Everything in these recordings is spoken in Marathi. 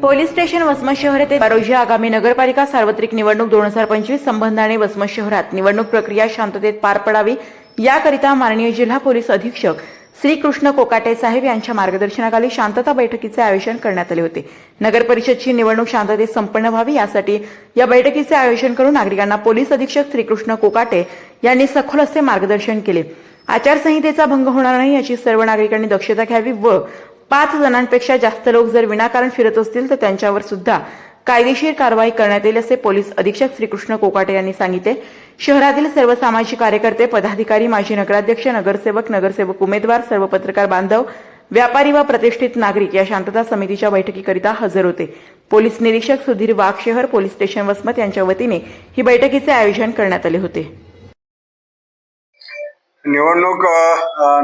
पोलीस स्टेशन वसमत शहर येथे रोजी आगामी नगरपालिका सार्वत्रिक निवडणूक दोन हजार पंचवीस संबंधाने वसमत शहरात निवडणूक प्रक्रिया शांततेत पार पडावी याकरिता माननीय जिल्हा पोलीस अधीक्षक श्री कृष्ण कोकाटे साहेब यांच्या मार्गदर्शनाखाली शांतता बैठकीचे आयोजन करण्यात आले होते. नगर परिषदची निवडणूक शांततेत संपन्न व्हावी यासाठी या बैठकीचे आयोजन करून नागरिकांना पोलीस अधीक्षक श्रीकृष्ण कोकाटे यांनी सखोल असे मार्गदर्शन केले. आचारसंहितेचा भंग होणार नाही याची सर्व नागरिकांनी दक्षता घ्यावी व पाच जणांपेक्षा जास्त लोक जर विनाकारण फिरत असतील तर त्यांच्यावर सुद्धा कायदेशीर कारवाई करण्यात येईल असे पोलीस अधीक्षक श्रीकृष्ण कोकाटे यांनी सांगितले. शहरातील सर्व सामाजिक कार्यकर्ते पदाधिकारी माजी नगराध्यक्ष नगरसेवक नगरसेवक उमेदवार सर्व पत्रकार बांधव व्यापारी व प्रतिष्ठित नागरिक या शांतता समितीच्या बैठकीकरिता हजर होते. पोलीस निरीक्षक सुधीर वाघ शहर पोलीस स्टेशन वसमत यांच्या वतीने ही बैठकीचे आयोजन करण्यात आले होते. निवडणूक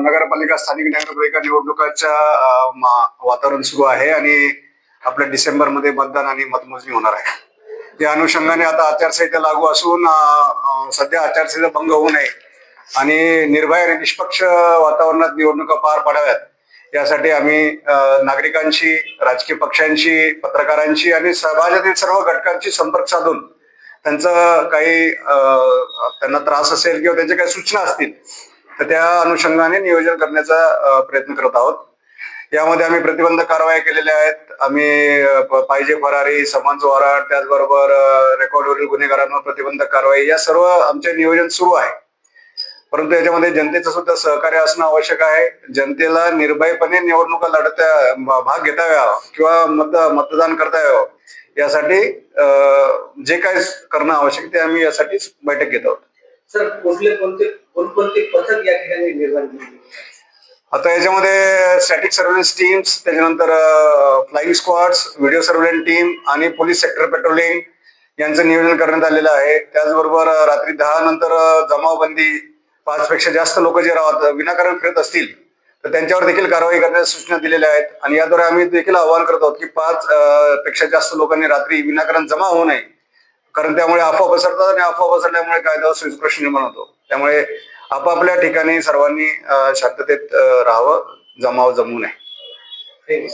नगरपालिका स्थानिक नगरपालिका निवडणुकाच्या वातावरण सुरू आहे आणि आपल्या डिसेंबरमध्ये मतदान आणि मतमोजणी होणार आहे. या अनुषंगाने आता आचारसंहिता लागू असून सध्या आचारसंहिता भंग होऊ नये आणि निर्भय आणि निष्पक्ष वातावरणात निवडणुका पार पाडाव्यात. यासाठी आम्ही नागरिकांशी राजकीय पक्षांशी पत्रकारांशी आणि समाजातील सर्व घटकांशी संपर्क साधून त्यांचा काही त्यांना त्रास असेल किंवा त्यांच्या काही सूचना असतील तर त्या अनुषंगाने नियोजन करण्याचा प्रयत्न करत आहोत. यामध्ये आम्ही प्रतिबंधक कारवाया केलेल्या आहेत. आम्ही पाहिजे फरारी समान वराट त्याचबरोबर रेकॉर्डवरील गुन्हेगारांवर प्रतिबंधक कारवाई या सर्व आमचे नियोजन सुरू आहे. परंतु याच्यामध्ये जनतेचं सुद्धा सहकार्य असणं आवश्यक आहे. जनतेला निर्भयपणे निवडणुका लढता भाग घेता यावा किंवा मत मतदान करता यावं. यासाठी जे काय करणं आवश्यक ते आम्ही यासाठी बैठक घेत आहोत. सर कुठले कोणते कोणकोणते पथक या ठिकाणी निर्माण केले? आता याच्यामध्ये स्टॅटिक सर्व्हिलन्स टीम्स त्याच्यानंतर flying squads video surveillance team आणि पोलीस सेक्टर पेट्रोलिंग यांचं नियोजन करण्यात आलेलं आहे. त्याचबरोबर रात्री दहा नंतर जमावबंदी पाच पेक्षा जास्त लोक जे राहत विनाकारण फिरत असतील तर त्यांच्यावर देखील कारवाई करण्याच्या सूचना दिलेल्या आहेत. आणि याद्वारे आम्ही देखील आवाहन करत आहोत की पाच पेक्षा जास्त लोकांनी रात्री विनाकारण जमा होऊ नये. कारण त्यामुळे अफवा पसरतात आणि अफवा पसरल्यामुळे कायद्यावर सुविधा प्रश्न निर्माण होतो. त्यामुळे आपापल्या ठिकाणी सर्वांनी शांततेत राहावं जमाव जमू नये. थँक्यू